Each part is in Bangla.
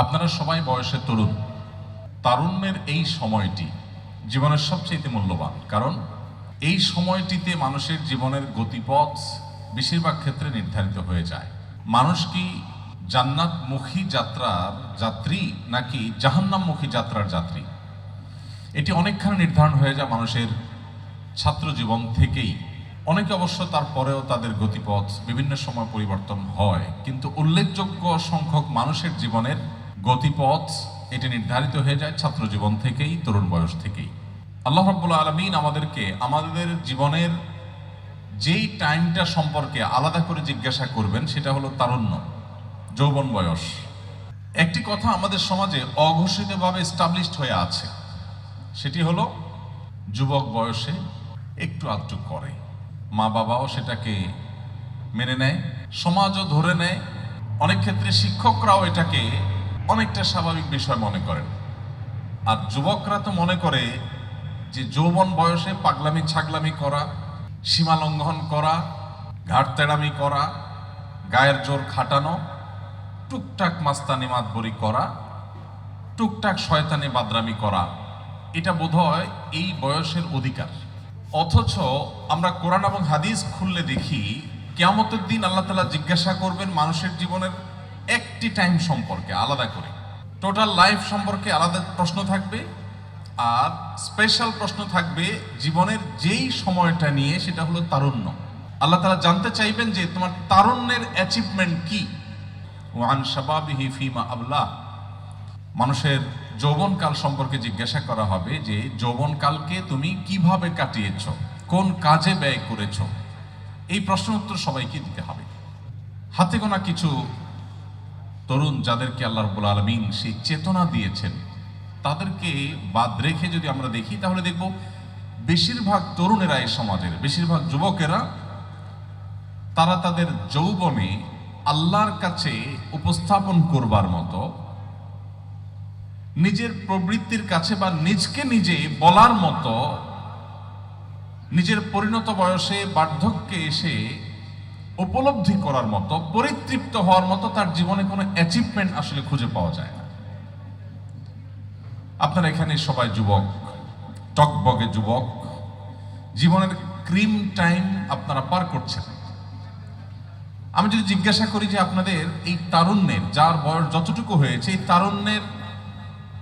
আপনারা সবাই বয়সে তরুণ। তারুণ্যের এই সময়টি জীবনের সবচেয়ে মূল্যবান, কারণ এই সময়টিতে মানুষের জীবনের গতিপথ বেশিরভাগ ক্ষেত্রে নির্ধারিত হয়ে যায়। মানুষ কি জান্নাতমুখী যাত্রার যাত্রী নাকি জাহান্নামমুখী যাত্রার যাত্রী? এটি অনেকখানি নির্ধারণ হয়ে যায় মানুষের ছাত্র জীবন থেকেই। অনেকে অবশ্য তারপরেও তাদের গতিপথ বিভিন্ন সময় পরিবর্তন হয়, কিন্তু উল্লেখযোগ্য সংখ্যক মানুষের জীবনের গতিপথ, এটি নির্ধারিত হয়ে যায় ছাত্র জীবন থেকেই, তরুণ বয়স থেকেই। আল্লাহ রাব্বুল আলমিন আমাদেরকে, আমাদের জীবনের যেই টাইমটা সম্পর্কে আলাদা করে জিজ্ঞাসা করবেন, সেটা হলো তারুণ্য, যৌবন বয়স। একটি কথা আমাদের সমাজে অঘোষিতভাবে স্টাবলিশড হয়ে আছে, সেটি হলো যুবক বয়সে একটু আধটু করে। মা বাবাও সেটাকে মেনে নেয়, সমাজও ধরে নেয়। অনেক ক্ষেত্রে শিক্ষকরাও এটাকে অনেকটা স্বাভাবিক বিষয় মনে করেন। আর যুবকরা তো মনে করে যে যৌবন বয়সে পাগলামি, ছাগলামি করা, সীমা লঙ্ঘন করা ঘাট তেড়ামি করা, গায়ের জোর খাটানো, টুকটাক মাস্তানি মাতবরি করা, টুকটাক শয়তানি বাদরামি করা, এটা বোধহয় এই বয়সের অধিকার। অথচ আমরা কোরআন এবং হাদিস খুললে দেখি, কেয়ামতের দিন আল্লাহ তালা জিজ্ঞাসা করবেন মানুষের জীবনের একটি টাইম সম্পর্কে আলাদা করে। টোটাল লাইফ সম্পর্কে আলাদা প্রশ্ন থাকবে আর স্পেশাল প্রশ্ন থাকবে জীবনের যেই সময়টা নিয়ে, সেটা হলো তারুণ্য। আল্লাহ তালা জানতে চাইবেন যে তোমার তারুণ্যের অ্যাচিভমেন্ট কি? ওয়ান শাবাবিহি ফিমা আবলাহ মানুষের যৌবনকাল সম্পর্কে জিজ্ঞাসা করা হবে যে যৌবনকালকে তুমি কীভাবে কাটিয়েছ? কোন কাজে ব্যয় করেছ? এই প্রশ্ন উত্তর সবাইকে দিতে হবে। হাতে গোনা কিছু তরুণ যাদেরকে আল্লাহ রব্বুল আলমিন সেই চেতনা দিয়েছেন, তাদেরকে বাদ রেখে যদি আমরা দেখি, তাহলে দেখব বেশিরভাগ তরুণেরা এই সমাজের, বেশিরভাগ যুবকেরা, তারা তাদের যৌবনে আল্লাহর কাছে উপস্থাপন করবার মতো, নিজের প্রবৃত্তির কাছে বা নিজকে নিজে বলার মতো, নিজের পরিণত বয়সে বার্ধক্যে এসে উপলব্ধি করার মতো, পরিতৃপ্ত হওয়ার মতো তার জীবনে কোনো অ্যাচিভমেন্ট আসলে খুঁজে পাওয়া যায় না। আপনারা এখানে সবাই যুবক, টকবগে যুবক, জীবনের ক্রিম টাইম আপনারা পার করছেন। আমি যদি জিজ্ঞাসা করি যে আপনাদের এই তারুণ্যের, যার বয়স যতটুকু হয়েছে, এই তারুণ্যের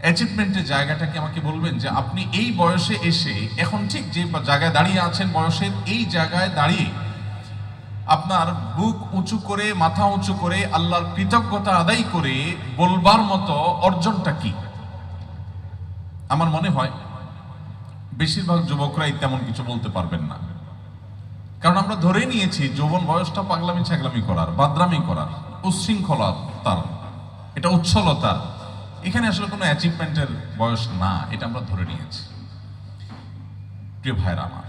অ্যাচিভমেন্টের জায়গাটাকে আমাকে বলবেন যে আপনি এই বয়সে এসে, এখন ঠিক যে জায়গায় দাঁড়িয়ে আছেন বয়সের, এই জায়গায় দাঁড়িয়ে আপনার বুক উঁচু করে, মাথা উঁচু করে, আল্লাহর কৃতজ্ঞতা আদায় করে বলবার মতো অর্জনটা কি? আমার মনে হয় বেশিরভাগ যুবকরাই তেমন কিছু বলতে পারবেন না। কারণ আমরা ধরে নিয়েছি, যৌবন বয়সটা পাগলামি ছাগলামি করার, বাদরামি করার উচ্ছৃঙ্খলার তার, এটা উচ্ছলতার এখানে আসলে কোনো অ্যাচিভমেন্টের বয়স না, এটা আমরা ধরে নিয়েছি। প্রিয় ভাইরা আমার,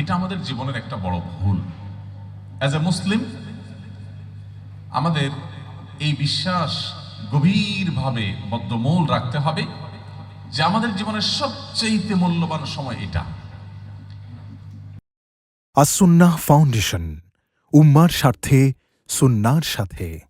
এটা আমাদের জীবনের একটা বড় ভুল। অ্যাজ এ মুসলিম আমাদের এই বিশ্বাস গভীরভাবে বদ্ধমূল রাখতে হবে যে আমাদের জীবনের সবচেয়ে মূল্যবান সময় এটা। আসুন্না ফাউন্ডেশন, উম্মার স্বার্থে, সুন্নার সাথে।